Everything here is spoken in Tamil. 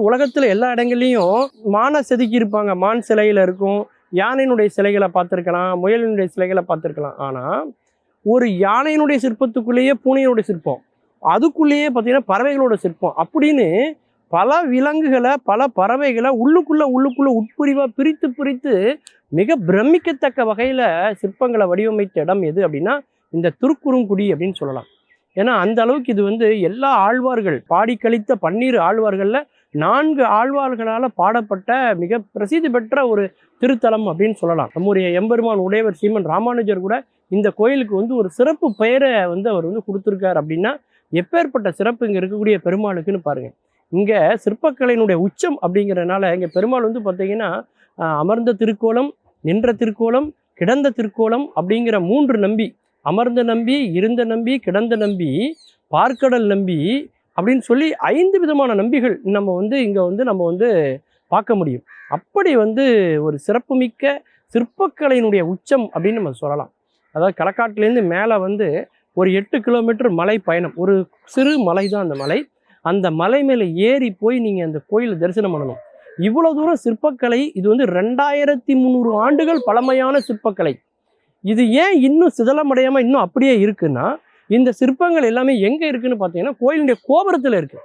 உலகத்துல எல்லா இடங்கள்லையும் மானை செதுக்கி இருப்பாங்க. மான் சிலையில இருக்கும். யானையினுடைய சிலைகளை பார்த்துருக்கலாம். முயலினுடைய சிலைகளை பார்த்துருக்கலாம். ஆனா ஒரு யானையினுடைய சிற்பத்துக்குள்ளேயே பூனையினுடைய சிற்பம். அதுக்குள்ளேயே பார்த்தீங்கன்னா பறவைகளோட சிற்பம். அப்படின்னு பல விலங்குகளை பல பறவைகளை உள்ளுக்குள்ள உள்ளுக்குள்ள உட்பிரிவா பிரித்து பிரித்து மிக பிரமிக்கத்தக்க வகையில சிற்பங்களை வடிவமைத்த இடம் எது அப்படின்னா இந்த திருக்குறுங்குடி அப்படின்னு சொல்லலாம். ஏன்னா அந்த அளவுக்கு இது வந்து எல்லா ஆழ்வார்கள் பாடி கழித்த பன்னீர் ஆழ்வார்கள்ல நான்கு ஆழ்வார்களால் பாடப்பட்ட மிக பிரசித்தி பெற்ற ஒரு திருத்தலம் அப்படின்னு சொல்லலாம். நம்முடைய எம்பெருமான் உடையவர் சீமன் ராமானுஜர் கூட இந்த கோயிலுக்கு வந்து ஒரு சிறப்பு பெயரை வந்து அவர் வந்து கொடுத்துருக்கார் அப்படின்னா எப்பேற்பட்ட சிறப்பு இங்கே இருக்கக்கூடிய பெருமாளுக்குன்னு பாருங்கள் இங்கே சிற்பக்கலையினுடைய உச்சம் அப்படிங்கிறனால இங்கே பெருமாள் வந்து பார்த்திங்கன்னா அமர்ந்த திருக்கோலம் நின்ற திருக்கோலம் கிடந்த திருக்கோலம் அப்படிங்கிற மூன்று நம்பி அமர்ந்த நம்பி இருந்த நம்பி கிடந்த நம்பி பார்க்கடல் நம்பி அப்படின்னு சொல்லி ஐந்து விதமான நம்பிகள் நம்ம வந்து இங்கே வந்து நம்ம வந்து பார்க்க முடியும். அப்படி வந்து ஒரு சிறப்புமிக்க சிற்பக்கலையினுடைய உச்சம் அப்படின்னு நம்ம சொல்லலாம். அதாவது களக்காட்டிலேருந்து மேலே வந்து ஒரு எட்டு கிலோமீட்டர் மலை பயணம். ஒரு சிறு மலை தான் அந்த மலை. அந்த மலை மேலே ஏறி போய் நீங்கள் அந்த கோயிலை தரிசனம் பண்ணணும். இவ்வளோ தூரம் சிற்பக்கலை இது வந்து ரெண்டாயிரத்தி முந்நூறு ஆண்டுகள் பழமையான சிற்பக்கலை. இது ஏன் இன்னும் சிதலமடையாமல் இன்னும் அப்படியே இருக்குன்னா இந்த சிற்பங்கள் எல்லாமே எங்கே இருக்குன்னு பார்த்தீங்கன்னா கோயிலுடைய கோபுரத்தில் இருக்கு.